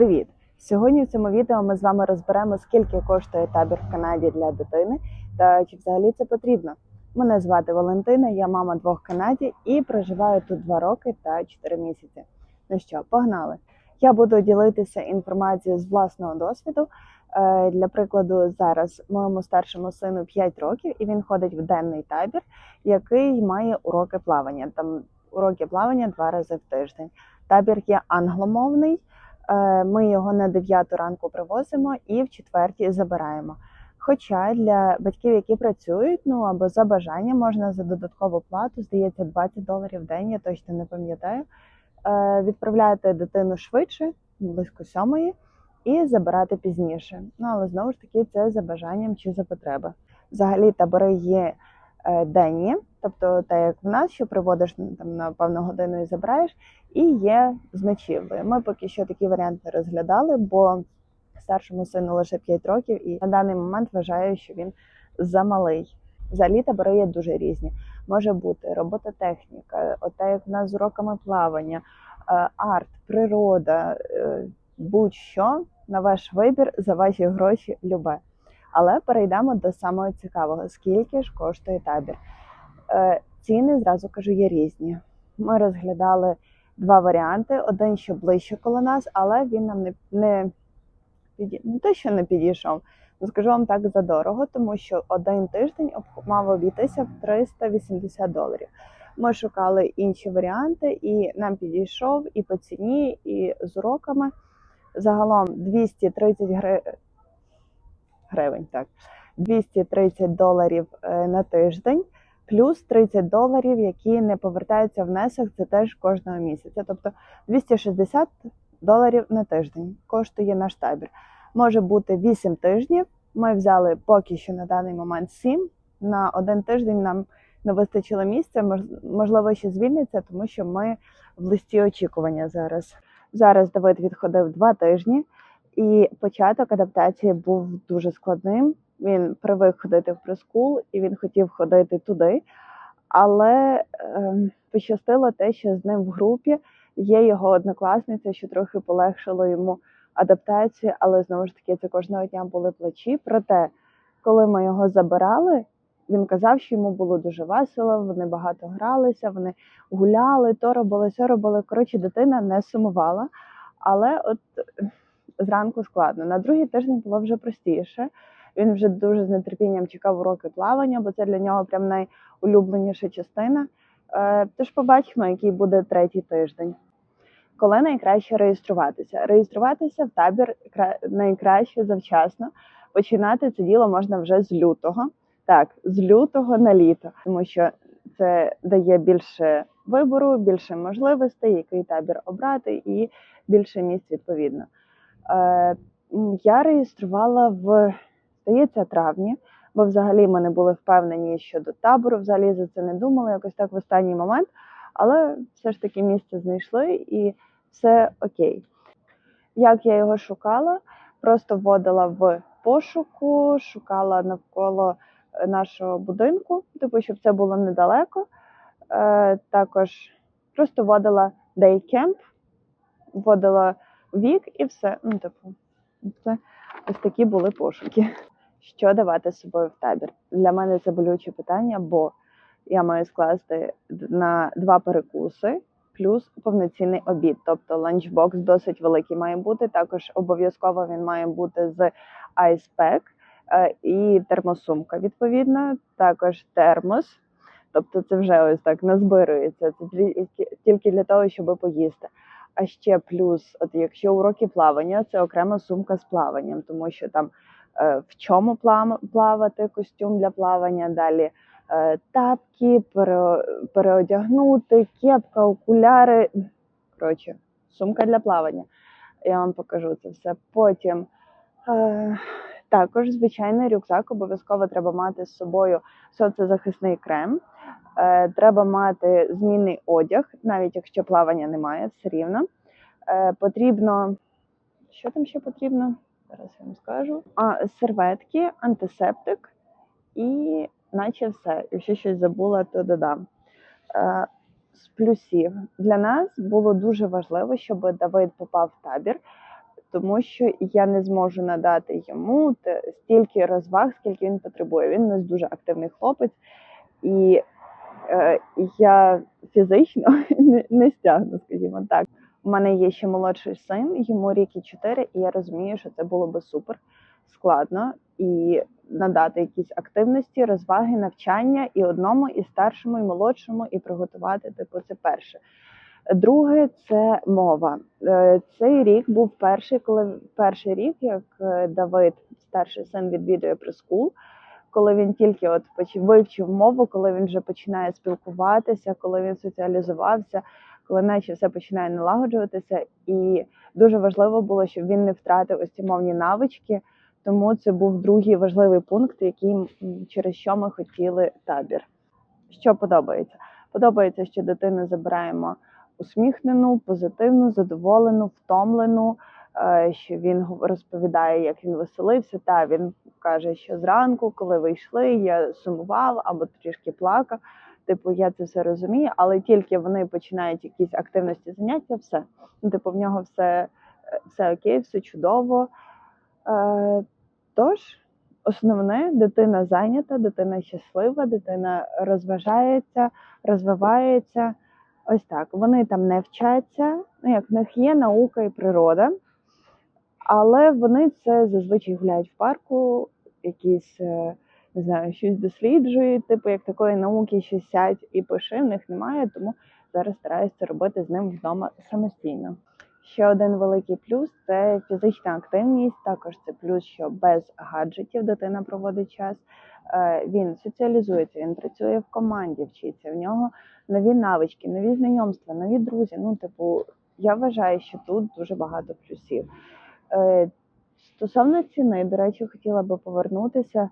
Привіт! Сьогодні в цьому відео ми з вами розберемо, скільки коштує табір в Канаді для дитини та чи взагалі це потрібно. Мене звати Валентина, я мама двох Канаді і проживаю тут два роки та 4 місяці. Ну що, погнали! Я буду ділитися інформацією з власного досвіду. Е, Для прикладу, зараз моєму старшому сину 5 років, і він ходить в денний табір, який має уроки плавання. Там уроки плавання два рази в тиждень. Табір є англомовний. Е, Ми його на 9 ранку привозимо і в четвертій забираємо. Хоча для батьків, які працюють, ну або за бажання, можна за додаткову плату, здається, 20 доларів в день, я точно не пам'ятаю. е, Відправляти дитину швидше, близько сьомої, і забирати пізніше. Ну але знову ж таки, це за бажанням чи за потреби. Взагалі табори є е, денні, тобто так як в нас, що приводиш ну, там на певну годину і забираєш, і є з ночівлею. Ми поки що такі варіанти не розглядали, бо старшому сину лише 5 років, і на даний момент вважаю, що він замалий. Взагалі табори є дуже різні. Може бути робототехніка, оте як в нас з уроками плавання, е, арт, природа, е, будь-що на ваш вибір за ваші гроші любе. Але перейдемо до самого цікавого: скільки ж коштує табір? Е, Ціни зразу кажу є різні. Ми розглядали два варіанти: один, що ближче коло нас, але він нам не, не, не те, що не підійшов. ну, Скажу вам так задорого, тому що один тиждень мав обійтися в 380 доларів. Ми шукали інші варіанти, і нам підійшов і по ціні, і з уроками. Загалом 230 гри... гривень, так, 230 доларів е, на тиждень плюс 30 доларів, які не повертаються внесок, це теж кожного місяця. Тобто 260 доларів на тиждень коштує наш табір. Може бути 8 тижнів. Ми взяли поки що на даний момент 7. На один тиждень нам не вистачило місця. Можливо, ще звільниться, тому що ми в листі очікування зараз. Зараз Давид відходив два тижні, і початок адаптації був дуже складним. Він привик ходити в прескул і він хотів ходити туди. Але е, пощастило те, що з ним в групі є його однокласниця, що трохи полегшило йому адаптацію, але знову ж таки це кожного дня були плачі. Проте, коли ми його забирали, він казав, що йому було дуже весело, вони багато гралися, вони гуляли, то робили, все робили. Коротше, дитина не сумувала. Але от зранку складно. На другий тиждень було вже простіше. Він вже дуже з нетерпінням чекав уроки плавання, бо це для нього прям найулюбленіша частина. Е, Тож побачимо, який буде третій тиждень. Коли найкраще реєструватися? Реєструватися в табір найкраще завчасно. Починати це діло можна вже з лютого. Так, з лютого на літо, тому що це дає більше вибору, більше можливостей, який табір обрати, і більше місць відповідно. Е, я реєструвала в здається, травні, бо взагалі ми не були впевнені щодо табору, взагалі за це не думали, якось так в останній момент. Але все ж таки місце знайшли і все окей. Як я його шукала? Просто вводила в пошуку, шукала навколо е, нашого будинку, типу, щоб це було недалеко. Е, також просто вводила Daycamp, вводила вік і все. Ну, типу, це ось такі були пошуки. Що давати з собою в табір? Для мене це болюче питання, бо я маю скласти на два перекуси плюс повноцінний обід. Тобто ланчбокс досить великий має бути. Також обов'язково він має бути з айспек і термосумка. Відповідно, також термос. Тобто це вже ось так назбирується. Це тільки- для того, щоб поїсти. А ще плюс, от якщо уроки плавання, це окрема сумка з плаванням, тому що там е, в чому плавати, костюм для плавання, далі е, тапки, пере, переодягнути, кепка, окуляри. Коротше, сумка для плавання. Я вам покажу це все. Потім е, також звичайний рюкзак обов'язково треба мати з собою соцзахисний крем. Е, треба мати змінний одяг, навіть якщо плавання немає, все рівно. Е, потрібно. Що там ще потрібно? Зараз я вам скажу. А, серветки, антисептик і наче все. Якщо щось забула, то додам. Е, з плюсів для нас було дуже важливо, щоб Давид попав в табір. Тому що я не зможу надати йому стільки розваг, скільки він потребує. Він нас дуже активний хлопець, і е, я фізично не, не стягну, скажімо так. У мене є ще молодший син, йому рік і чотири, і я розумію, що це було би супер складно і надати якісь активності, розваги, навчання і одному, і старшому, і молодшому, і приготувати. Типу, це перше. Друге це мова. Е, Цей рік був перший, коли перший рік, як е, Давид, старший син, відвідує прескул, коли він тільки от вивчив мову, коли він вже починає спілкуватися, коли він соціалізувався, коли наче все починає налагоджуватися. І дуже важливо було, щоб він не втратив ось ці мовні навички. Тому це був другий важливий пункт, який через що ми хотіли табір. Що подобається? Подобається, що дитину забираємо усміхнену, позитивну, задоволену, втомлену. е, Що він розповідає, як він веселився. Та він каже, що зранку, коли ви йшли, я сумував або трішки плакав. Типу, я це все розумію, але тільки вони починають якісь активності заняття, все. Ну, типу, в нього все, е, все окей, все чудово. Е, Тож, основне, дитина зайнята, дитина щаслива, дитина розважається, розвивається. Ось так. Вони там не вчаться. Ну, як в них є наука і природа, але вони це зазвичай гуляють в парку, якісь, е, не знаю, щось досліджують, типу як такої науки, що сядь і пиши, в них немає, тому зараз стараюся робити з ним вдома самостійно. Ще один великий плюс це фізична активність. Також це плюс, що без гаджетів дитина проводить час. Е, Він соціалізується, він працює в команді, вчиться. В нього нові навички, нові знайомства, нові друзі. Ну, типу, я вважаю, що тут дуже багато плюсів. Е, Стосовно ціни, до речі, хотіла би повернутися.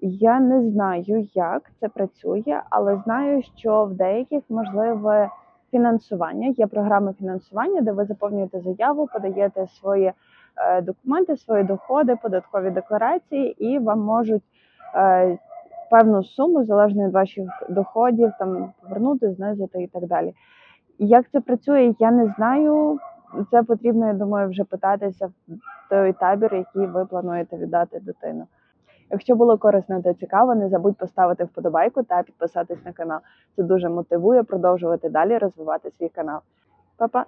Я не знаю, як це працює, але знаю, що в деяких можливе фінансування. Є програми фінансування, де ви заповнюєте заяву, подаєте свої е, документи, свої доходи, податкові декларації, і вам можуть певну суму, залежно від ваших доходів, там повернути, знизити і так далі. Як це працює, я не знаю. Це потрібно, я думаю, вже питатися в той табір, який ви плануєте віддати дитину. Якщо було корисно та цікаво, не забудь поставити вподобайку та підписатись на канал. Це дуже мотивує продовжувати далі розвивати свій канал. Па-па!